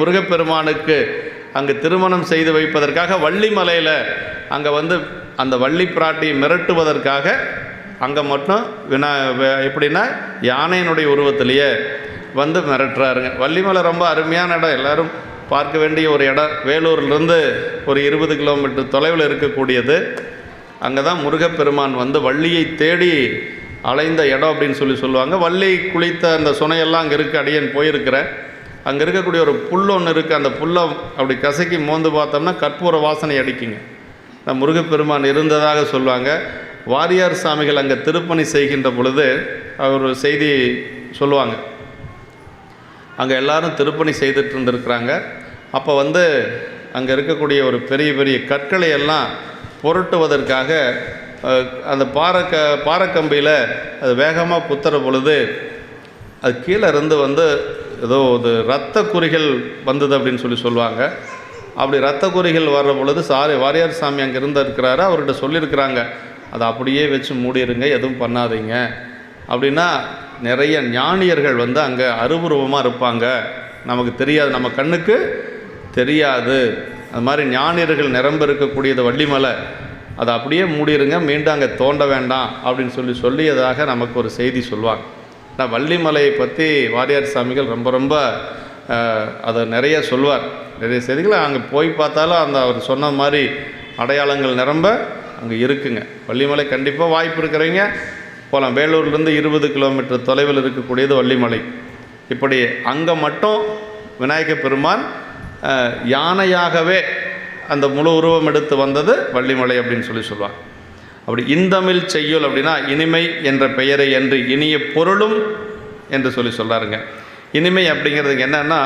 முருகப்பெருமானுக்கு அங்கு திருமணம் செய்து வைப்பதற்காக வள்ளிமலையில் அங்கே வந்து அந்த வள்ளி பிராட்டியை மிரட்டுவதற்காக அங்கே மட்டும் வினா எப்படின்னா யானையினுடைய உருவத்திலேயே வந்து மிரட்டுறாருங்க. வள்ளிமலை ரொம்ப அருமையான இடம். எல்லாரும் பார்க்க வேண்டிய ஒரு இடம். வேலூர்லேருந்து ஒரு இருபது கிலோமீட்டர் தொலைவில் இருக்கக்கூடியது. அங்கே தான் முருகப்பெருமான் வந்து வள்ளியை தேடி அலைந்த இடம் அப்படின்னு சொல்லி சொல்லுவாங்க. வள்ளி குளித்த அந்த சுனையெல்லாம் அங்கே இருக்குது அடியன் போயிருக்கிறேன். அங்கே இருக்கக்கூடிய ஒரு புல் ஒன்று இருக்குது அந்த புல்லை அப்படி கசக்கி மோந்து பார்த்தோம்னா கற்பூர வாசனை அடிக்குங்க. அந்த முருகப்பெருமான் இருந்ததாக சொல்லுவாங்க. வாரியார் சாமிகள் அங்கே திருப்பணி செய்கின்ற பொழுது அவர் செய்தி சொல்லுவாங்க. அங்கே எல்லாரும் திருப்பணி செய்துட்டு இருந்திருக்கிறாங்க. அப்போ வந்து அங்கே இருக்கக்கூடிய ஒரு பெரிய பெரிய கற்களை எல்லாம் புரட்டுவதற்காக அஹ், அந்த பாறைக்க பாறைக்கம்பியில் அது வேகமாக குத்துற பொழுது அது கீழே இருந்து வந்து ஏதோ ஒரு ரத்த குறிகள் வந்தது அப்படின்னு சொல்லி சொல்லுவாங்க. அப்படி ரத்த குறிகள் வர்ற பொழுது சாரி வாரியார் சாமி அங்கே இருந்து இருக்கிறாரு அவர்கிட்ட சொல்லியிருக்கிறாங்க. அதை அப்படியே வச்சு மூடிடுங்க எதுவும் பண்ணாதீங்க. அப்படின்னா நிறைய ஞானியர்கள் வந்து அங்கே அருபூர்வமாக இருப்பாங்க. நமக்கு தெரியாது நம்ம கண்ணுக்கு தெரியாது. அது மாதிரி ஞானியர்கள் நிரம்ப இருக்கக்கூடியது வள்ளிமலை. அதை அப்படியே மூடிருங்க மீண்டும் அங்கே தோண்ட வேண்டாம் அப்படின்னு சொல்லி சொல்லியதாக நமக்கு ஒரு செய்தி சொல்லுவாங்க. நான் வள்ளிமலையை பற்றி வாரியார் சாமிகள் ரொம்ப ரொம்ப அதை நிறைய சொல்வார். நிறைய செய்திகளை அங்கே போய் பார்த்தாலும் அந்த அவர் சொன்ன மாதிரி அடையாளங்கள் நிரம்ப அங்கே இருக்குங்க. வள்ளிமலை கண்டிப்பாக வாய்ப்பு இருக்கிறவங்க போகலாம் வேலூர்லேருந்து இருபது கிலோமீட்டர் தொலைவில் இருக்கக்கூடியது வள்ளிமலை. இப்படி அங்கே மட்டும் விநாயக பெருமான் யானையாகவே அந்த முழு உருவம் எடுத்து வந்தது வள்ளிமலை அப்படின்னு சொல்லி சொல்லுவாங்க. அப்படி இந்தமிழ் செய்யுள் அப்படின்னா இனிமை என்ற பெயரை என்று இனிய பொருளும் என்று சொல்லி சொல்கிறாருங்க இனிமை அப்படிங்கிறதுக்கு என்னென்னா